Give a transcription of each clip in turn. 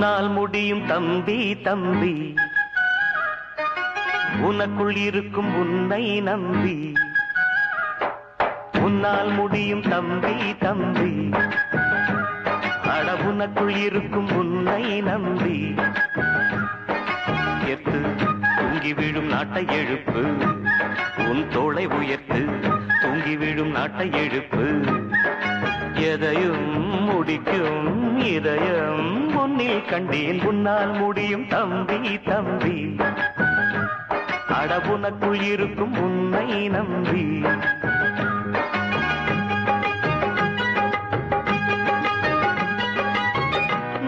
உன்னால் முடியும் தம்பி தம்பி. உனக்குள் இருக்கும் உன்னை நம்பி. உன்னால் முடியும் தம்பி தம்பி. அட உனக்குள் இருக்கும் உன்னை நம்பி. எத்து தூங்கி விழும் நாட்டை எழுப்பு. உன் தோளை உயர்த்து தூங்கி விழும் நாட்டை எழுப்பு. எதையும் முடிக்கும் இதயம் உன்னில் கண்டேன். உன்னால் முடியும் தம்பி தம்பி. அடபுனக்குள் இருக்கும் உன்னை நம்பி.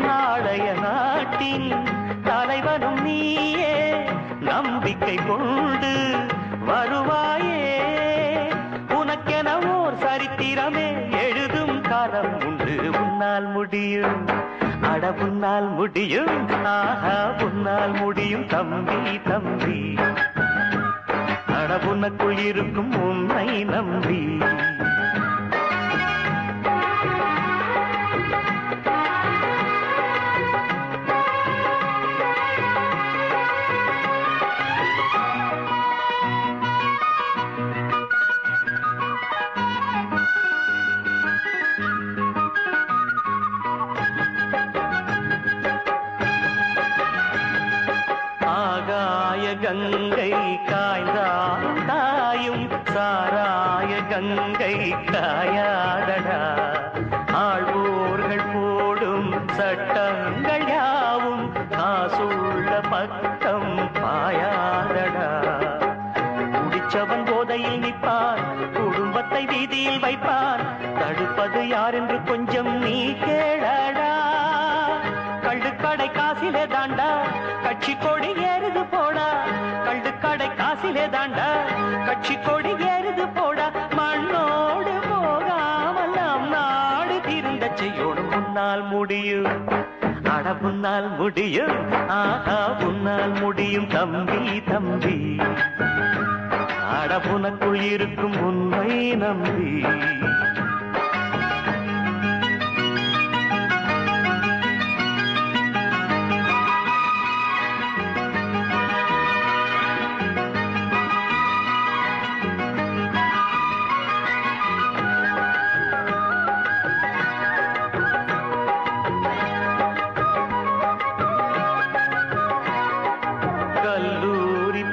நாளைய நாட்டின் தலைவனும் நீயே. நம்பிக்கை கொண்டு வாரம் உண்டு உன்னால் முடியும். அட உன்னால் முடியும். ஆஹா உன்னால் முடியும். தம்பி தம்பி. அட உனக்குள் இருக்கும் உன்னை நம்பி. கங்கை காய்ந்தால் தாயும் சாராய கங்கை காயாதடா. ஆழ்வோர்கள் போடும் சட்டங்கள் யாவும் காசுள்ள பக்கம் பாயாதடா. குடிச்சவன் போதையில் நிற்பான் குடும்பத்தை வீதியில் வைப்பான். தடுப்பது யார் என்று கொஞ்சம் நீ கேளடா. கள்ளுக்கடை காசிலே தாண்டா கள்ளுக்கடை தாண்டா. கட்சி கொடி ஏறுது போடா. மண்ணோடு போகாமல் நாம் நாடு திருந்த செய்யோடும் முன்னால் முடியும். அட முன்னால் முடியும். ஆஹா முன்னால் முடியும். தம்பி தம்பி. அட உனக்குள் இருக்கும் உண்மை நம்பி.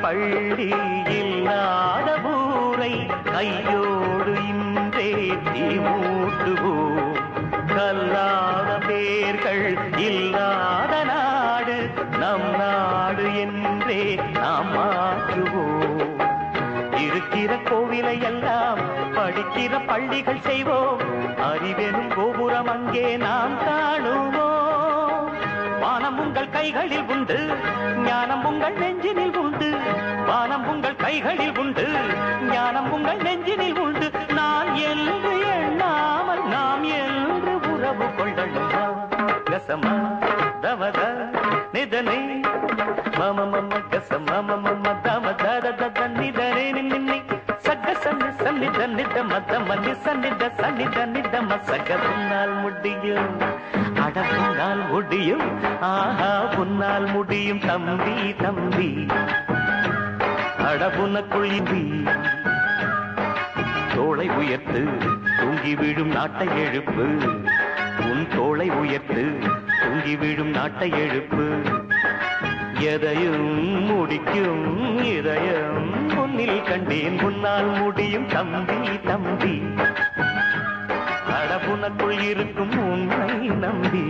பள்ளி இல்லாத ஊரை கையோடு இன்றே தீமூட்டுவோம் கல்லாத பேர்கள் இல்லாத நாடு நம் நாடு என்றே நாம் மாற்றுவோம். இருக்கிற கோவிலை எல்லாம் படிக்கிற பள்ளிகள் செய்வோம். அறிவெனும் கோபுரம் அங்கே நான் கைகளில் உண்டு. ஞானம் உங்கள் நெஞ்சினில் உண்டு. வானம் உங்கள் கைகளில் உண்டு. ஞானம் உங்கள் நெஞ்சினில் உண்டு. நான் என்று எண்ணாமல் நாம் என்று உறவு கொள்ளணும் கசமா தமத நிதனை மம மம கச மம மம தம தத தத நிதனே நின்னி சக சன்னி சன்னித நித மத மன்னி சன்னித சன்னித நித மசக உன்னால் முடியும். அட உன்னால் முடியும் ஆஹா உன்னால் முடியும் தம்பி தம்பி. அட இந்தி தோளை உயர்த்து தூங்கி விழும் நாட்டை எழுப்பு. உன் தோளை உயர்த்து தூங்கி விழும் நாட்டை எழுப்பு. எதையும் முடிக்கும் இதயம் உன்னில் கண்டேன் உன்னால் முடியும் தம்பி தம்பி. அடபுனக்குள் இருக்கும் உண்மை நம்பி.